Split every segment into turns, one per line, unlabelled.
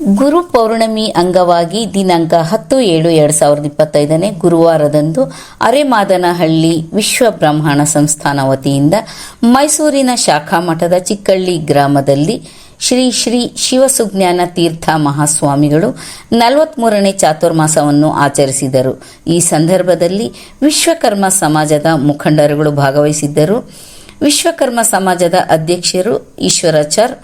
ಗುರು ಪೌರ್ಣಮಿ ಅಂಗವಾಗಿ ದಿನಾಂಕ ಹತ್ತು ಏಳು ಎರಡು ಸಾವಿರದ ಇಪ್ಪತ್ತೈದನೇ ಗುರುವಾರದಂದು ಅರೆಮಾದನಹಳ್ಳಿ ವಿಶ್ವ ಬ್ರಹ್ಮಾಣ ಸಂಸ್ಥಾನ ವತಿಯಿಂದ ಮೈಸೂರಿನ ಶಾಖಾ ಮಠದ ಚಿಕ್ಕಳ್ಳಿ ಗ್ರಾಮದಲ್ಲಿ ಶ್ರೀ ಶ್ರೀ ಶಿವಸುಜ್ಞಾನ ತೀರ್ಥ ಮಹಾಸ್ವಾಮಿಗಳು ನಲವತ್ಮೂರನೇ ಚಾತುರ್ಮಾಸವನ್ನು ಆಚರಿಸಿದರು. ಈ ಸಂದರ್ಭದಲ್ಲಿ ವಿಶ್ವಕರ್ಮ ಸಮಾಜದ ಮುಖಂಡರುಗಳು ಭಾಗವಹಿಸಿದ್ದರು. ವಿಶ್ವಕರ್ಮ ಸಮಾಜದ ಅಧ್ಯಕ್ಷರು ಈಶ್ವರಾಚಾರ್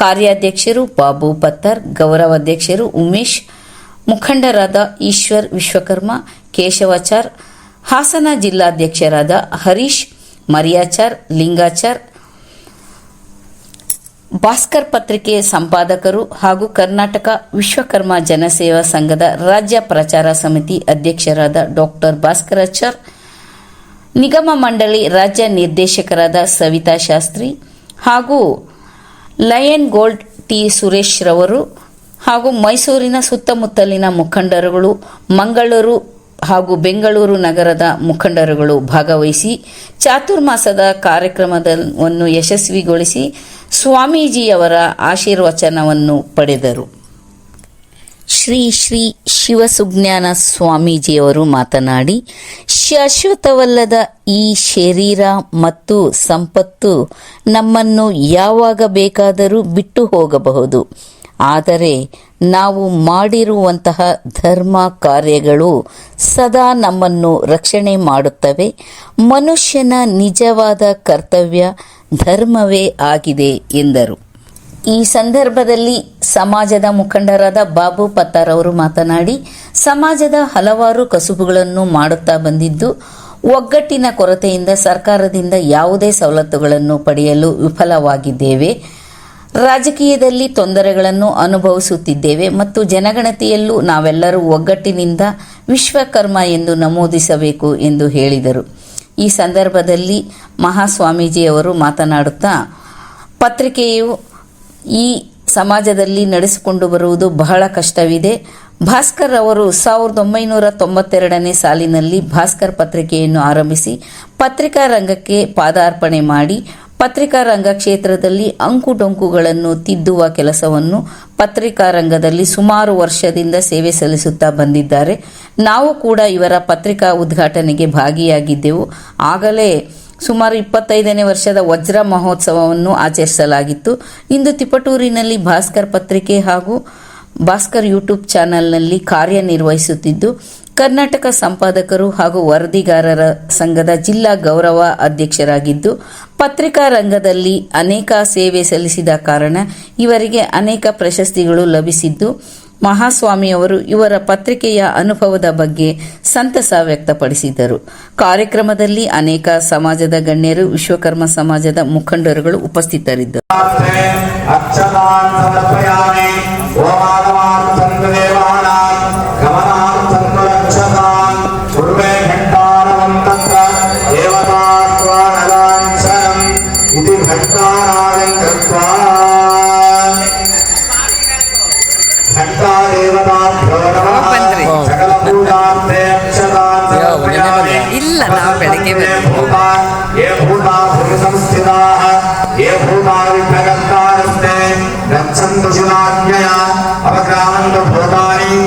ಕಾರ್ಯಾಧ್ಯಕ್ಷರು ಬಾಬು ಪತ್ತರ್, ಗೌರವಾಧ್ಯಕ್ಷರು ಉಮೇಶ್, ಮುಖಂಡರಾದ ಈಶ್ವರ್ ವಿಶ್ವಕರ್ಮ, ಕೇಶವಾಚಾರ್, ಹಾಸನ ಜಿಲ್ಲಾಧ್ಯಕ್ಷರಾದ ಹರೀಶ್, ಮರಿಯಾಚಾರ್, ಲಿಂಗಾಚಾರ್, ಭಾಸ್ಕರ್ ಪತ್ರಿಕೆ ಸಂಪಾದಕರು ಹಾಗೂ ಕರ್ನಾಟಕ ವಿಶ್ವಕರ್ಮ ಜನಸೇವಾ ಸಂಘದ ರಾಜ್ಯ ಪ್ರಚಾರ ಸಮಿತಿ ಅಧ್ಯಕ್ಷರಾದ ಡಾಕ್ಟರ್ ಭಾಸ್ಕರಾಚಾರ್, ನಿಗಮ ಮಂಡಳಿ ರಾಜ್ಯ ನಿರ್ದೇಶಕರಾದ ಸವಿತಾ ಶಾಸ್ತ್ರಿ ಹಾಗೂ ಲಯನ್ ಗೋಲ್ಡ್ ಟಿ ಸುರೇಶ್ ರವರು ಹಾಗೂ ಮೈಸೂರಿನ ಸುತ್ತಮುತ್ತಲಿನ ಮುಖಂಡರುಗಳು, ಮಂಗಳೂರು ಹಾಗೂ ಬೆಂಗಳೂರು ನಗರದ ಮುಖಂಡರುಗಳು ಭಾಗವಹಿಸಿ ಚಾತುರ್ಮಾಸದ ಕಾರ್ಯಕ್ರಮವನ್ನು ಯಶಸ್ವಿಗೊಳಿಸಿ ಸ್ವಾಮೀಜಿಯವರ ಆಶೀರ್ವಚನವನ್ನು ಪಡೆದರು. ಶ್ರೀ ಶ್ರೀ ಶಿವಸುಜ್ಞಾನ ಸ್ವಾಮೀಜಿಯವರು ಮಾತನಾಡಿ, ಶಾಶ್ವತವಲ್ಲದ ಈ ಶರೀರ ಮತ್ತು ಸಂಪತ್ತು ನಮ್ಮನ್ನು ಯಾವಾಗ ಬೇಕಾದರೂ ಬಿಟ್ಟು ಹೋಗಬಹುದು. ಆದರೆ ನಾವು ಮಾಡಿರುವಂತಹ ಧರ್ಮ ಕಾರ್ಯಗಳು ಸದಾ ನಮ್ಮನ್ನು ರಕ್ಷಣೆ ಮಾಡುತ್ತವೆ. ಮನುಷ್ಯನ ನಿಜವಾದ ಕರ್ತವ್ಯ ಧರ್ಮವೇ ಆಗಿದೆ ಎಂದರು. ಈ ಸಂದರ್ಭದಲ್ಲಿ ಸಮಾಜದ ಮುಖಂಡರಾದ ಬಾಬು ಪತ್ತಾರ್ ಅವರು ಮಾತನಾಡಿ, ಸಮಾಜದ ಹಲವಾರು ಕಸುಬುಗಳನ್ನು ಮಾಡುತ್ತಾ ಬಂದಿದ್ದು, ಒಗ್ಗಟ್ಟಿನ ಕೊರತೆಯಿಂದ ಸರ್ಕಾರದಿಂದ ಯಾವುದೇ ಸವಲತ್ತುಗಳನ್ನು ಪಡೆಯಲು ವಿಫಲವಾಗಿದ್ದೇವೆ. ರಾಜಕೀಯದಲ್ಲಿ ತೊಂದರೆಗಳನ್ನು ಅನುಭವಿಸುತ್ತಿದ್ದೇವೆ ಮತ್ತು ಜನಗಣತಿಯಲ್ಲೂ ನಾವೆಲ್ಲರೂ ಒಗ್ಗಟ್ಟಿನಿಂದ ವಿಶ್ವಕರ್ಮ ಎಂದು ನಮೂದಿಸಬೇಕು ಎಂದು ಹೇಳಿದರು. ಈ ಸಂದರ್ಭದಲ್ಲಿ ಮಹಾಸ್ವಾಮೀಜಿಯವರು ಮಾತನಾಡುತ್ತಾ, ಪತ್ರಿಕೆಯು ಈ ಸಮಾಜದಲ್ಲಿ ನಡೆಸಿಕೊಂಡು ಬರುವುದು ಬಹಳ ಕಷ್ಟವಿದೆ. ಭಾಸ್ಕರ್ ಅವರು ಸಾವಿರದ ಒಂಬೈನೂರ ತೊಂಬತ್ತೆರಡನೇ ಸಾಲಿನಲ್ಲಿ ಭಾಸ್ಕರ್ ಪತ್ರಿಕೆಯನ್ನು ಆರಂಭಿಸಿ, ಪತ್ರಿಕಾ ರಂಗಕ್ಕೆ ಪಾದಾರ್ಪಣೆ ಮಾಡಿ, ಪತ್ರಿಕಾ ರಂಗ ಕ್ಷೇತ್ರದಲ್ಲಿ ಅಂಕುಡೊಂಕುಗಳನ್ನು ತಿದ್ದುವ ಕೆಲಸವನ್ನು ಪತ್ರಿಕಾ ರಂಗದಲ್ಲಿ ಸುಮಾರು ವರ್ಷದಿಂದ ಸೇವೆ ಸಲ್ಲಿಸುತ್ತಾ ಬಂದಿದ್ದಾರೆ. ನಾವು ಕೂಡ ಇವರ ಪತ್ರಿಕಾ ಉದ್ಘಾಟನೆಗೆ ಭಾಗಿಯಾಗಿದ್ದೆವು. ಆಗಲೇ ಸುಮಾರು ಇಪ್ಪತ್ತೈದನೇ ವರ್ಷದ ವಜ್ರ ಮಹೋತ್ಸವವನ್ನು ಆಚರಿಸಲಾಗಿತ್ತು. ಇಂದು ತಿಪಟೂರಿನಲ್ಲಿ ಭಾಸ್ಕರ್ ಪತ್ರಿಕೆ ಹಾಗೂ ಭಾಸ್ಕರ್ ಯೂಟ್ಯೂಬ್ ಚಾನೆಲ್ನಲ್ಲಿ ಕಾರ್ಯನಿರ್ವಹಿಸುತ್ತಿದ್ದು, ಕರ್ನಾಟಕ ಸಂಪಾದಕರು ಹಾಗೂ ವರದಿಗಾರರ ಸಂಘದ ಜಿಲ್ಲಾ ಗೌರವ ಅಧ್ಯಕ್ಷರಾಗಿದ್ದು, ಪತ್ರಿಕಾ ರಂಗದಲ್ಲಿ ಅನೇಕ ಸೇವೆ ಸಲ್ಲಿಸಿದ ಕಾರಣ ಇವರಿಗೆ ಅನೇಕ ಪ್ರಶಸ್ತಿಗಳು ಲಭಿಸಿದ್ದು ಮಹಾಸ್ವಾಮಿಯವರು ಇವರ ಪತ್ರಿಕೆಯ ಅನುಭವದ ಬಗ್ಗೆ ಸಂತಸ ವ್ಯಕ್ತಪಡಿಸಿದರು. ಕಾರ್ಯಕ್ರಮದಲ್ಲಿ ಅನೇಕ ಸಮಾಜದ ಗಣ್ಯರು, ವಿಶ್ವಕರ್ಮ ಸಮಾಜದ ಮುಖಂಡರುಗಳು ಉಪಸ್ಥಿತರಿದ್ದರು.
ये भूता
ये भूता संस्थिताः ये भूता विघ्नकर्तारस्ते गच्छन्तु शुनाज्ञया अवक्रामन्तु भूतानि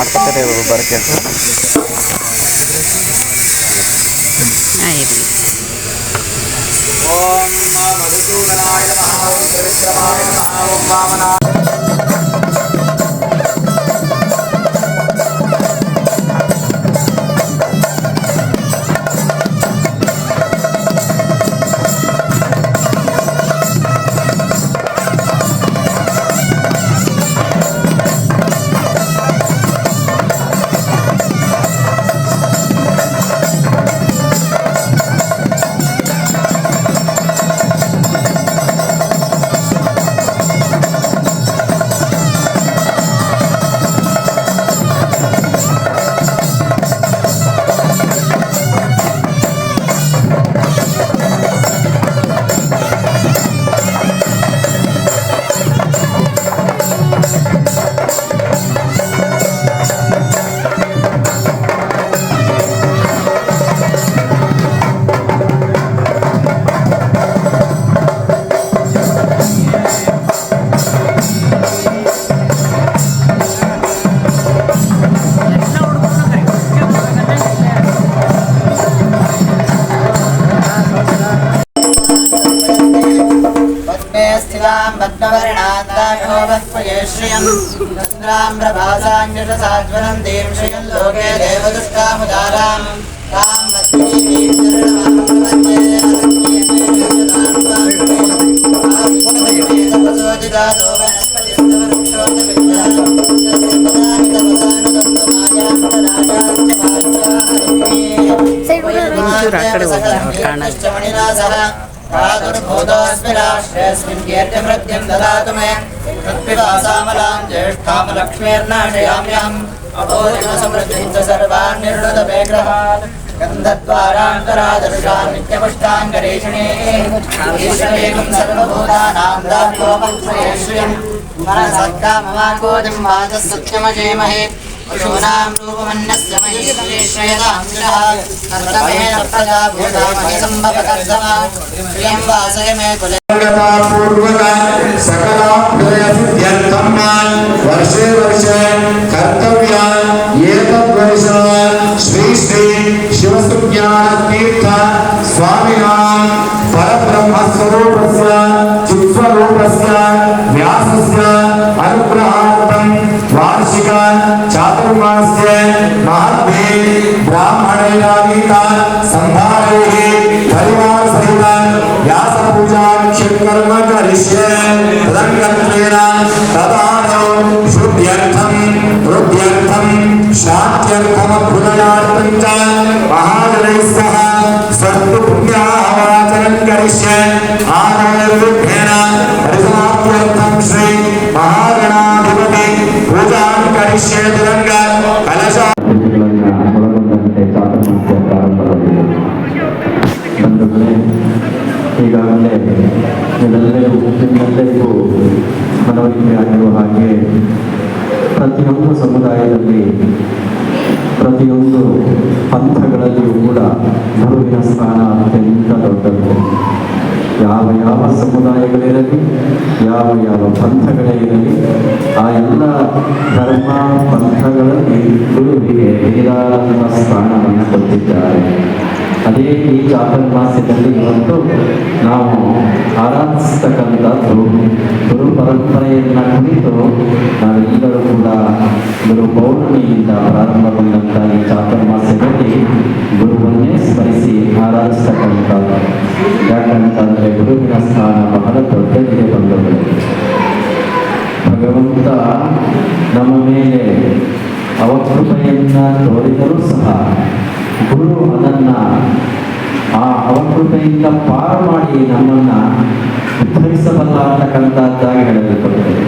ಮಾಡ್ಕೊತಾರೆ ಬರೋಕ್ಕೆ ಅಂತ
ಇರಲಿ
ಓಂ ಮಧುಸೂದನಾಯ ನಮಃ ಓಂ ತ್ರಿವಿಕ್ರಮಾಯ ನಮಃ ಓಂ ವಾಮನಾಯ
ندرجن لوگ دام آدھو دے तत्पिबासामलां ज्येष्ठां लक्ष्मीर्नाशयाम्यहम् अभूतिमसमृद्धिं च सर्वान् निर्णुत मे ग्रहान् गन्धद्वारान्तरादर्शान् नित्यपुष्टाङ्गरेषिणे ईश्वरेकं सर्वभूतानां दात्वमं श्रियम् मनसत्काममाकोदिं वाचः सत्यमजेमहे पशूनां रूपमन्यस्य मयि श्रेयदां गिरः कर्तमेन प्रजा भूतामहि सम्भवकर्तमा श्रियं वासय मे कुले
तीर्थ स्वामिनां परब्रह्मस्वरूपस्य चित्स्वरूपस्य व्यासस्य अनुग्रहार्थं वार्षिक चातुर्मास्य महद्भे ब्राह्मणैरावीता सन्धारैः परिवारसहित व्यासपूजां क्षिकर्म करिष्ये तदङ्गत्वेन तदा तदानौ शुद्ध्यर्थं हृद्यर्थं शान्त्यर्थमभ्युदयार्थं च महाजनैः सह स्वस्तुपुण्याहवाचनं करिष्ये आनन्दरूपेण परिसमाप्त्यर्थं श्री महागणाधिपति पूजां करिष्ये तिरङ्ग कलश
ಒಳಗೊಂಡಂತೆ ಚಾತುರ್ಮಾಸ್ಯ ಪ್ರಾರಂಭಗೊಂಡಿದೆ ಬಂಧುಗಳೇ ಈಗಾಗಲೇ ಇದೆಲ್ಲರಿಗೂ ನಿಮ್ಮೆಲ್ಲರಿಗೂ ಮನವರಿಕೆ ಆಗಿರುವ ಹಾಗೆ ಪ್ರತಿಯೊಂದು ಸಮುದಾಯದಲ್ಲಿ, ಪ್ರತಿಯೊಂದು ಪಂಥಗಳಲ್ಲಿಯೂ ಕೂಡ ಗುರುವಿನ ಸ್ಥಾನ ಅತ್ಯಂತ ದೊಡ್ಡದು. ಯಾವ ಯಾವ ಸಮುದಾಯಗಳಿರಲಿ ಯಾವ ಯಾವ ಪಂಥಗಳೇ ಇರಲಿ, ಆ ಎಲ್ಲ ಧರ್ಮ ಪಂಥಗಳಲ್ಲಿ ಗುರುವಿಗೆ ವೇದಾನಂದ ಸ್ಥಾನವನ್ನು ಕೊಟ್ಟಿದ್ದಾರೆ. ಅದೇ ಈ ಚಾತುರ್ಮಾಸ್ಯದಲ್ಲಿ ಇವತ್ತು ನಾವು ಆರಾಧಿಸ್ತಕ್ಕಂಥದ್ದು ಗುರು ಪರಂಪರೆಯನ್ನ ಕುರಿತು ನಾವೆಲ್ಲರೂ ಕೂಡ ಗುರು ಪೌರ್ಣಿಮೆಯಿಂದ ಪ್ರಾರಂಭಗೊಂಡಂಥ ಈ ಚಾತುರ್ಮಾಸ್ಯದಲ್ಲಿ ಗುರುವನ್ನೇ ಸ್ಮರಿಸಿ ಆರಾಧಿಸ್ತಕ್ಕಂಥದ್ದು ಯಾಕಂತಂದ್ರೆ ಗುರುವಿನ ಸ್ಥಾನ ಬಹಳ ದೊಡ್ಡದಿದೆ ಬಂದವರು ಭಗವಂತ ನಮ್ಮ ಮೇಲೆ ಅವಕೃಪೆಯನ್ನ ತೋರಿದರೂ ಸಹ ಗುರು ಅದನ್ನ ಆ ಅವಕೃಪೆಯಿಂದ ಪಾರು ಮಾಡಿ ನಮ್ಮನ್ನ ಉದ್ಧರಿಸಬಲ್ಲ ಅಂತಕ್ಕಂಥದ್ದಾಗಿ ಹೇಳಬೇಕಾಗುತ್ತದೆ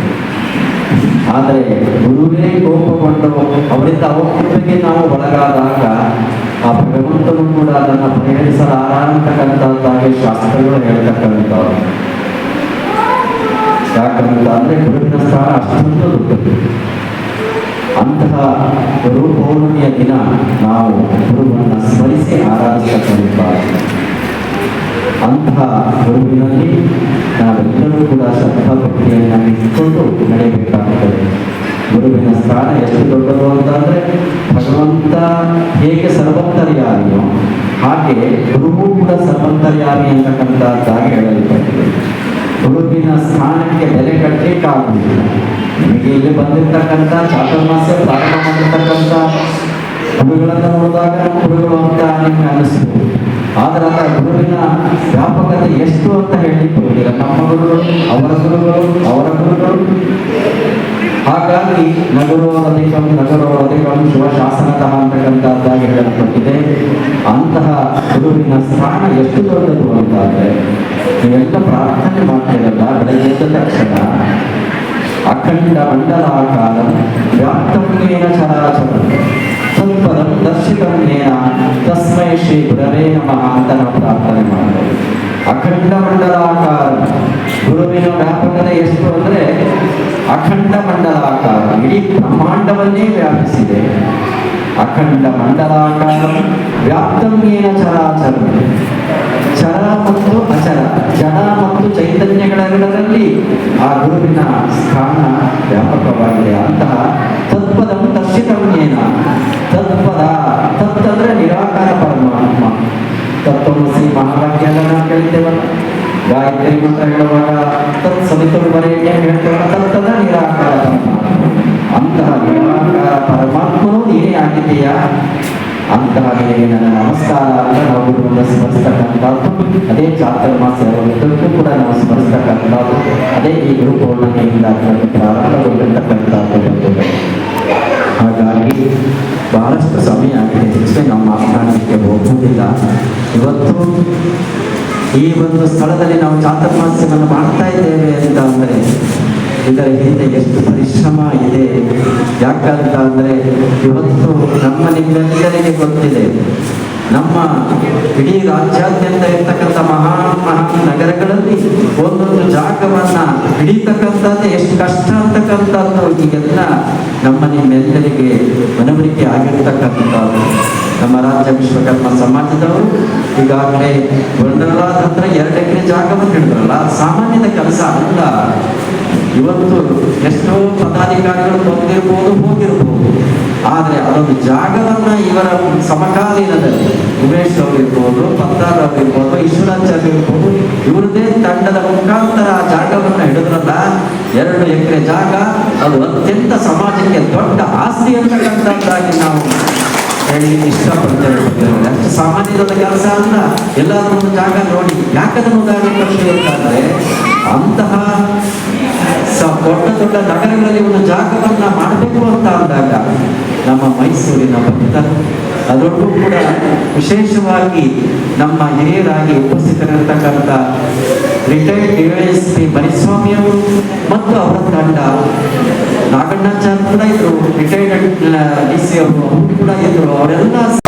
ಆದರೆ ಗುರುವೇ ಕೋಪಗೊಂಡು ಅವರಿಂದ ಅವಕೃಪೆಗೆ ನಾವು ಒಳಗಾದಾಗ ಆ ಭಗವಂತನು ಕೂಡ ಅದನ್ನು ಪರಿಹರಿಸಲಾರ ಅಂತಕ್ಕಂಥದ್ದಾಗಿ ಶಾಸ್ತ್ರಗಳು ಹೇಳ್ತಕ್ಕಂಥವ್ರು ಯಾಕಂತ ಅಂದ್ರೆ ಗುರುವಿನ ಸ್ಥಾನ ಅಷ್ಟೊಂದು ದೊಡ್ಡದು. ಅಂತಹ ಗುರು ಪೌರ್ಣಿಯ ದಿನ ನಾವು ಗುರುವನ್ನು ಸ್ಮರಿಸಿ ಆರಾಧಿಸತಕ್ಕಂಥದ್ದು. ಅಂತಹ ಗುರುವಿನಲ್ಲಿ ನಾವೆಲ್ಲರೂ ಕೂಡ ಶ್ರದ್ಧಾಭಕ್ತಿಯನ್ನು ಇಟ್ಕೊಂಡು ನಡೆಯಬೇಕಾಗುತ್ತದೆ. ಗುರುವಿನ ಸ್ಥಾನ ಎಷ್ಟು ದೊಡ್ಡದು ಅಂತಂದರೆ ಭಗವಂತ ಹೇಗೆ ಸರ್ವಂತರ್ಯಾಮಿಯೋ ಹಾಗೆ ಗುರುವು ಕೂಡ ಸರ್ವಂತರ್ಯಾಮಿ ಅಂತಕ್ಕಂಥದ್ದಾಗಿ ಹೇಳಲ್ಪಟ್ಟಿದೆ. ಗುರುವಿನ ಸ್ಥಾನಕ್ಕೆ ಬೆಲೆ ಕಟ್ಟಲಿಕ್ಕಾಗುವುದಿಲ್ಲ. ನಿಮಗೆ ಇಲ್ಲಿ ಬಂದಿರತಕ್ಕಂಥ ಚಾತುರ್ಮಾಸ್ಯ ಪ್ರಾರಂಭ ಮಾಡಿರ್ತಕ್ಕಂಥ ಗುರುಗಳನ್ನು ನೋಡಿದಾಗ ಗುರುಗಳು ಅಂತ ನಿಮಗೆ ಅನಿಸ್ಬೋದು. ಆದ್ರೆ ಗುರುವಿನ ವ್ಯಾಪಕತೆ ಎಷ್ಟು ಅಂತ ಬರುವುದಿಲ್ಲ ನಮ್ಮ ಗುರುಗಳು, ಅವರ ಗುರುಗಳು ಅವರ ಗುರುಗಳು. ಹಾಗಾಗಿ ನಗರೋಧಿಕಂ ನಗರೋಧಿಕಂ ಶಿವಶಾಸನತಃ ಅಂತಕ್ಕಂಥದ್ದಾಗಿ ಹೇಳಲ್ಪಟ್ಟಿದೆ. ಅಂತಹ ಗುರುವಿನ ಸ್ಥಾನ ಎಷ್ಟು ದೊಡ್ಡದು ಅಂತಾದ್ರೆ, ನೀವೆಲ್ಲ ಪ್ರಾರ್ಥನೆ ಮಾಡ್ತೀರಲ್ಲ ಬೆಳಗ್ಗೆ ತಕ್ಷಣ, ಅಖಂಡ ಮಂಡಲಾಕಾರ ವ್ಯಾಪ್ತಮ್ಯೇನ ಚರಾಚರ. ತತ್ಪರಂ ದರ್ಶಿತಮ್ಯೇನ ತಸ್ಮೈ ಶ್ರೀ ಗುರವೇ ನಮಃ ಅಂತ ನಾವು ಪ್ರಾರ್ಥನೆ ಮಾಡ್ತೇವೆ. ಅಖಂಡ ಮಂಡಲಾಕಾರ. ಗುರುವಿನ ವ್ಯಾಪಕತೆ ಎಷ್ಟು ಅಂದ್ರೆ ಅಖಂಡ ಮಂಡಲಾಕಾರ. ಇಡೀ ಬ್ರಹ್ಮಾಂಡವನ್ನೇ ವ್ಯಾಪಿಸಿದೆ. ಅಖಂಡ ಮಂಡಲಾಕಾರ. ವ್ಯಾಪ್ತಮ್ಯೇನ ಚರಾಚರ. ಚರ ಮತ್ತು ಅಚರ. ಜಡ ಮತ್ತು ಚೈತನ್ಯಗಳೆರಡರಲ್ಲಿ ಆ ಗುರುವಿನ ಸ್ಥಾನ ವ್ಯಾಪಕವಾಗಿದೆ. ಅಂತಹ ತತ್ಪದಂ ತಚ್ಚಿತಮ್ಯೇನ ತತ್ಪದ, ತತ್ತಂದ್ರೆ ನಿರಾಕಾರ ಪರಮಾತ್ಮ. ತತ್ವಮಸಿ ಮಹಾವಾಕ್ಯ ಎಲ್ಲ ನಾವು ಕೇಳಿದ್ದೇವಲ್ಲ ಗಾಯತ್ರಿ ಮಂತ್ರ ಹೇಳುವಾಗ ತತ್ ಸವಿತರು ಬರೆಯಲ್ಲಿ ಹೇಳ್ತೇವಲ್ಲ? ತತ್ತದ ನಿರಾಕಾರ ಪರಮಾತ್ಮ. ಅಂತಹ ನಿರಾಕಾರ ಪರಮಾತ್ಮನು ನೀನೇ ಆಗಿದೆಯಾ ಅಂತಹ ನಿನಗೆ ನನ್ನ ನಮಸ್ಕಾರ ಅಂತ ನಾವು ಗುರುವನ್ನು ಸ್ಮರಿಸ್ತಕ್ಕಂಥದ್ದು. ಅದೇ ಚಾತುರ್ಮಾಸ್ಯವನ್ನು ಕೂಡ ನಾವು ಸ್ಮರಿಸ್ತಕ್ಕಂಥದ್ದು. ಅದೇ ಈ ಗುರು ಪೌರ್ಣಿಮೆಯಿಂದ ಪ್ರಾರಂಭಗೊಂಡಿರ್ತಕ್ಕಂಥದ್ದು. ಹಾಗಾಗಿ ಬಹಳಷ್ಟು ಸಮಯ ಆಗಿದೆ. ಹೆಚ್ಚಿಗೆ ನಾವು ಮಾತನಾಡಲಿಕ್ಕೆ ಹೋಗುವುದಿಲ್ಲ. ಇವತ್ತು ಈ ಒಂದು ಸ್ಥಳದಲ್ಲಿ ನಾವು ಚಾತುರ್ಮಾಸ್ಯವನ್ನು ಮಾಡ್ತಾ ಇದ್ದೇವೆ ಅಂತ ಅಂದರೆ ಇದರ ಹಿಂದೆ ಎಷ್ಟು ಪರಿಶ್ರಮ ಇದೆ. ಯಾಕಂತ ಅಂದರೆ ಇವತ್ತು ನಮ್ಮ ನಿಮ್ಮೆಲ್ಲರಿಗೆ ಗೊತ್ತಿದೆ. ನಮ್ಮ ಇಡೀ ರಾಜ್ಯಾದ್ಯಂತ ಇರ್ತಕ್ಕಂಥ ಮಹಾನ್ ಮಹಾನ್ ನಗರಗಳಲ್ಲಿ ಒಂದೊಂದು ಜಾಗವನ್ನ ಹಿಡಿತಕ್ಕಂಥದ್ದೇ, ಎಷ್ಟು ಕಷ್ಟ ಅಂತಕ್ಕಂಥದ್ದು ಈಗೆಲ್ಲ ನಮ್ಮ ನಿಮ್ಮೆಲ್ಲರಿಗೆ ಮನವರಿಕೆ ಆಗಿರ್ತಕ್ಕಂಥದ್ದು. ನಮ್ಮ ರಾಜ್ಯ ವಿಶ್ವಕರ್ಮ ಸಮಾಜದವರು ಈಗಾಗಲೇ ಒಂದರಲಾದ ಹತ್ರ ಎರಡು ಎಕರೆ ಜಾಗವನ್ನು ಹಿಡಿದ್ರಲ್ಲ ಸಾಮಾನ್ಯದ ಕೆಲಸ ಅಲ್ಲ. ಇವತ್ತು ಎಷ್ಟೋ ಪದಾಧಿಕಾರಿಗಳು ಬಂದಿರ್ಬೋದು, ಹೋಗಿರ್ಬೋದು. ಆದರೆ ಅದೊಂದು ಜಾಗವನ್ನು ಇವರ ಸಮಕಾಲೀನದಲ್ಲಿ ಉಮೇಶ್ ಅವರಿರ್ಬೋದು ಪತ್ತಾರ್ ಅವರಿರ್ಬೋದು, ಈಶ್ವರಾಚಾರ್ಯ ಆಗಿರ್ಬೋದು ಇವರದೇ ತಂಡದ ಮುಖಾಂತರ ಆ ಜಾಗವನ್ನು ಹಿಡಿದ್ರಲ್ಲ, ಎರಡು ಎಕರೆ ಜಾಗ, ಅದು ಅತ್ಯಂತ ಸಮಾಜಕ್ಕೆ ದೊಡ್ಡ ಆಸ್ತಿ ಅಂತಕ್ಕಂಥದ್ದಾಗಿ ನಾವು ಹೇಳಿ ಇಷ್ಟಪಡ್ತೇವೆ ಅಷ್ಟು ಸಾಮಾನ್ಯದ ಕೆಲಸ ಅಲ್ಲ. ಎಲ್ಲಾದ್ರೂ ಒಂದು ಜಾಗ ನೋಡಿ. ಯಾಕಂದ್ರೆ ಉದಾಹರಣೆ ಕೊಡ್ತೀವಿ ಅಂತಂದ್ರೆ, ಅಂತಹ ದೊಡ್ಡ ದೊಡ್ಡ ನಗರಗಳಲ್ಲಿ ಒಂದು ಜಾಗವನ್ನು ಮಾಡಬೇಕು ಅಂತ ಅಂದಾಗ ನಮ್ಮ ಮೈಸೂರಿನ ಭಕ್ತರು ಅದರಲ್ಲೂ ಕೂಡ ವಿಶೇಷವಾಗಿ ನಮ್ಮ ಹಿರಿಯರಾಗಿ ಉಪಸ್ಥಿತರಿರ್ತಕ್ಕಂಥ ರಿಟೈರ್ಡ್ ಡಿ ಎಸ್ ಪಿ ಮರಿಸ್ವಾಮಿಯವರು ಮತ್ತು ಅವರ ತಂಡ ನಾಗಣ್ಣಾಚಾರ್ಯ ಕೂಡ ಇದ್ರು ರಿಟೈರ್ಡ್ ಡಿ ಸಿ ಅವರು ಕೂಡ ಇದ್ರು ಅವರೆಲ್ಲ